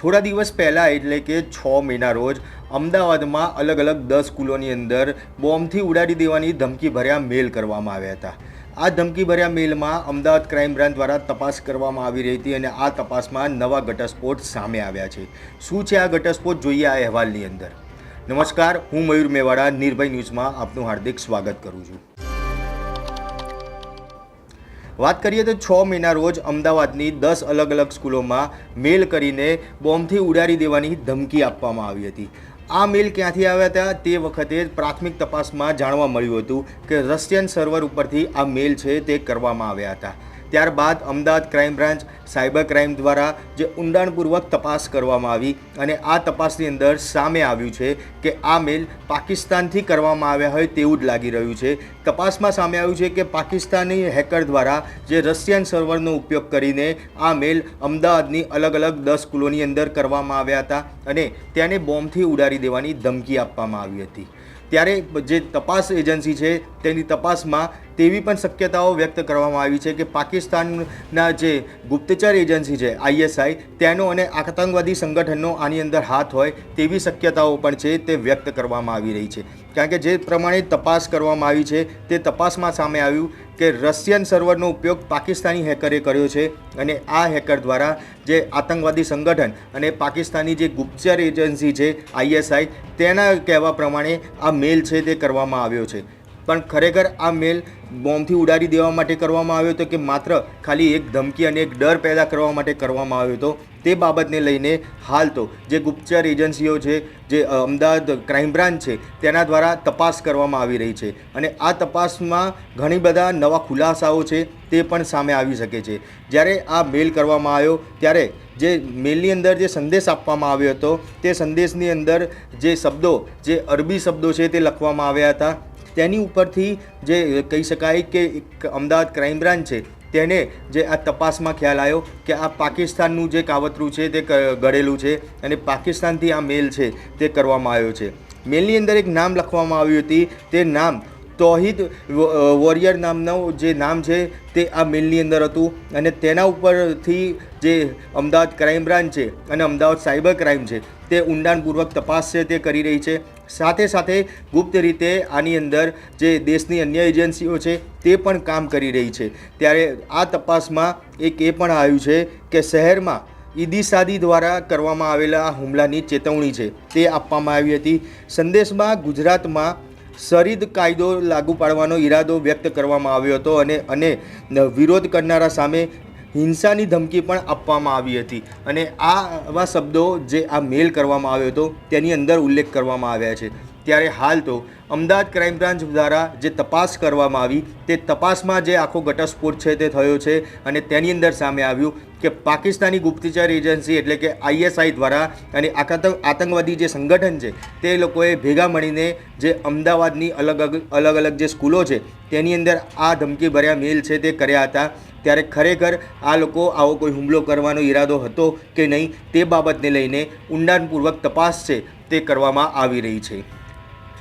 થોડા દિવસ પહેલાં એટલે કે છ મહિના રોજ, અમદાવાદમાં અલગ અલગ દસ સ્કૂલોની અંદર બોમ્બથી ઉડાડી દેવાની ધમકી ભર્યા મેલ કરવામાં આવ્યા હતા. આ ધમકી ભર્યા મેલમાં અમદાવાદ ક્રાઇમ બ્રાન્ચ દ્વારા તપાસ કરવામાં આવી રહી હતી અને આ તપાસમાં નવા ઘટસ્ફોટ સામે આવ્યા છે. શું છે આ ઘટસ્ફોટ? જોઈએ આ અહેવાલની અંદર. નમસ્કાર, હું મયુર મેવાડા, નિર્ભય ન્યૂઝમાં આપનું હાર્દિક સ્વાગત કરું છું. વાત કરીએ તો છ મહિના રોજ અમદાવાદની દસ અલગ અલગ સ્કૂલોમાં મેલ કરીને બોમ્બથી ઉડાડી દેવાની ધમકી આપવામાં આવી હતી. આ મેલ ક્યાંથી આવ્યા હતા તે વખતે પ્રાથમિક તપાસમાં જાણવા મળ્યું હતું કે રશિયન સર્વર ઉપરથી આ મેલ છે તે કરવામાં આવ્યા હતા. ત્યારબાદ Ahmedabad crime branch cyber crime દ્વારા જે ઊંડાણપૂર્વક તપાસ કરવામાં આવી અને આ તપાસની અંદર સામે આવ્યું છે કે આ મેલ પાકિસ્તાનથી કરવામાં આવ્યા હોય તેવું જ લાગી રહ્યું છે. તપાસમાં સામે આવ્યું છે કે પાકિસ્તાની હેકર દ્વારા જે રશિયન સર્વરનો ઉપયોગ કરીને આ મેલ અમદાવાદની અલગ અલગ દસ સ્કૂલોની અંદર કરવામાં આવ્યા હતા અને તેને બોમ્બથી ઉડાડી દેવાની ધમકી આપવામાં આવી હતી. ત્યારે જે તપાસ એજન્સી છે તેની તપાસમાં તેવી પણ શક્યતાઓ વ્યક્ત કરવામાં આવી છે કે પાકિસ્તાનના જે ગુપ્તચર એજન્સી છે, આઈએસઆઈ, તેનો અને આતંકવાદી સંગઠનનો આની અંદર હાથ હોય તેવી શક્યતાઓ પણ છે તે વ્યક્ત કરવામાં આવી રહી છે. કારણ કે જે પ્રમાણે તપાસ કરવામાં આવી છે, તે તપાસમાં સામે આવ્યું કે રશિયન સર્વરનો ઉપયોગ પાકિસ્તાની હેકરે કર્યો છે અને આ હેકર દ્વારા જે આતંકવાદી સંગઠન અને પાકિસ્તાની જે ગુપ્તચર એજન્સી છે, આઈએસઆઈ, તેના કહેવા પ્રમાણે આ મેલ છે તે કરવામાં આવ્યો છે. પણ ખરેખર આ મેલ બોમ્બથી ઉડાડી દેવા માટે કરવામાં આવ્યો હતો કે માત્ર ખાલી એક ધમકી અને એક ડર પેદા કરવા માટે કરવામાં આવ્યો હતો તે બાબતને લઈને હાલ તો જે ગુપ્તચર એજન્સીઓ છે, જે અમદાવાદ ક્રાઇમ બ્રાન્ચ છે, તેના દ્વારા તપાસ કરવામાં આવી રહી છે અને આ તપાસમાં ઘણી બધા નવા ખુલાસાઓ છે તે પણ સામે આવી શકે છે. જ્યારે આ મેલ કરવામાં આવ્યો, ત્યારે જે મેલની અંદર જે સંદેશ આપવામાં આવ્યો હતો, તે સંદેશની અંદર જે શબ્દો, જે અરબી શબ્દો છે તે લખવામાં આવ્યા હતા. તેની ઉપરથી જે કહી શકાય કે અમદાવાદ ક્રાઇમ બ્રાન્ચ છે, તેને જે આ તપાસમાં ખ્યાલ આવ્યો કે આ પાકિસ્તાનનું જે કાવતરું છે તે ઘડેલું છે અને પાકિસ્તાનથી આ મેલ છે તે કરવામાં આવ્યો છે. મેલની અંદર એક નામ લખવામાં આવ્યું હતી, તે નામ તોહિદ વોરિયર નામનું જે નામ છે તે આ મેલની અંદર હતું અને તેના ઉપરથી જે અમદાવાદ ક્રાઇમ બ્રાન્ચ છે અને અમદાવાદ સાયબર ક્રાઇમ છે તે ઊંડાણપૂર્વક તપાસ છે તે કરી રહી છે સાથે સાથે ગુપ્ત રીતે આની અંદર જે દેશની અન્ય એજન્સીઓ છે તે પણ કામ કરી રહી છે. ત્યારે આ તપાસમાં એક એ પણ આવ્યું છે કે શહેરમાં ઈદી સાદી દ્વારા કરવામાં આવેલા હુમલાની ચેતવણી છે તે આપવામાં આવી હતી. સંદેશમાં ગુજરાતમાં સરીદ કાયદો લાગુ પાડવાનો ઈરાદો વ્યક્ત કરવામાં આવ્યો હતો અને અને વિરોધ કરનારા સામે હિંસાની ધમકી પણ આપવામાં આવી હતી. અને આવા શબ્દો જે આ મેલ કરવામાં આવ્યો હતો, તેની અંદર ઉલ્લેખ કરવામાં આવ્યા છે. ત્યારે હાલ તો અમદાવાદ ક્રાઇમ બ્રાન્ચ દ્વારા જે તપાસ કરવામાં આવી, તે તપાસમાં જે આખો ઘટસ્ફોટ છે તે થયો છે અને તેની અંદર સામે આવ્યું કે પાકિસ્તાની ગુપ્તચર એજન્સી એટલે કે આઈએસઆઈ દ્વારા અને આતંક આતંકવાદી જે સંગઠન છે, તે લોકોએ ભેગા મળીને જે અમદાવાદની અલગ અલગ અલગ જે સ્કૂલો છે, તેની અંદર આ ધમકી ભર્યા મેલ છે તે કર્યા હતા. ત્યારે ખરેખર આ લોકો આવો કોઈ હુમલો કરવાનો ઈરાદો હતો કે નહીં તે બાબતને લઈને ઊંડાણપૂર્વક તપાસ છે તે કરવામાં આવી રહી છે.